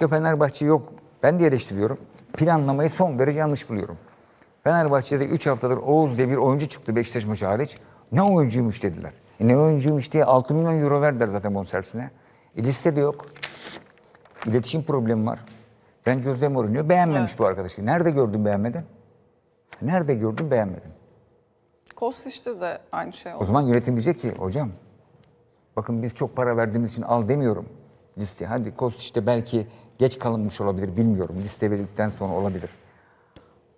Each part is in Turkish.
Fenerbahçe yok. Ben de eleştiriyorum. Planlamayı son derece yanlış buluyorum. Fenerbahçe'de 3 haftadır Oğuz diye bir oyuncu çıktı Beşiktaş maçı hariç. Ne oyuncuymuş dediler. E ne oyuncuymuş diye 6 milyon euro verdiler zaten bonservisine. E listede yok. İletişim problemi var. Ben Jose Mourinho beğenmemiş bu arkadaşı. Nerede gördün beğenmedin? Nerede gördün beğenmedin? Kostic'te de aynı şey O oldu. zaman yönetim diyecek ki hocam bakın biz çok para verdiğimiz için al demiyorum liste. Hadi Kostiç'te belki geç kalınmış olabilir bilmiyorum. Liste verildikten sonra olabilir.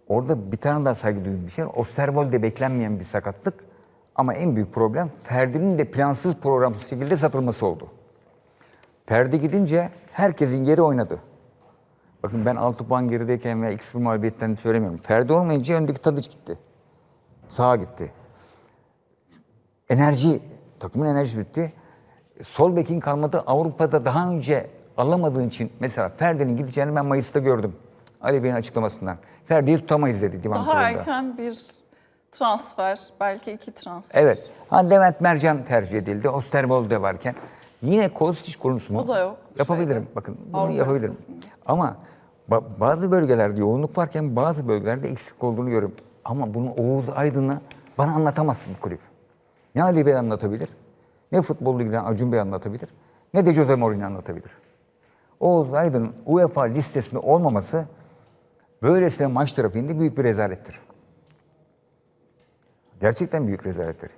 Orada bir tane daha saygı duyduğum bir şey var. Osterwold'de beklenmeyen bir sakatlık. Ama en büyük problem Ferdi'nin de plansız programsız şekilde satılması oldu. Ferdi gidince herkesin yeri oynadı. Bakın ben 6 puan gerideyken veya X1 mağlubiyetten söylemiyorum. Ferdi olmayınca öndeki Tadiç gitti. Sağa gitti enerji, takımın enerjisi bitti. Sol bekin kalmadı. Avrupa'da daha önce alamadığın için mesela Ferdi'nin gideceğini ben Mayıs'ta gördüm. Ali Bey'in açıklamasından. Ferdi'yi tutamayız dedi divan Daha kurulunda. erken bir transfer, belki iki transfer. Evet. Ha Levent Mercan tercih edildi. Osterwolde varken. Yine Kostić konusunu O da yok yapabilirim. şeyde, Bakın bunu Avrupa yapabilirim. listesinde. Ama Ama ba- bazı bölgelerde yoğunluk varken bazı bölgelerde eksik olduğunu görüyorum. Ama bunu Oğuz Aydın'a bana anlatamazsın bu kulüp. Ne Ali Bey anlatabilir, ne futbolla ilgili Acun Bey anlatabilir, ne de Jose Mourinho anlatabilir. Oğuz Aydın'ın UEFA listesinde olmaması böylesine maç trafiğinde büyük bir rezalettir. Gerçekten büyük rezalettir.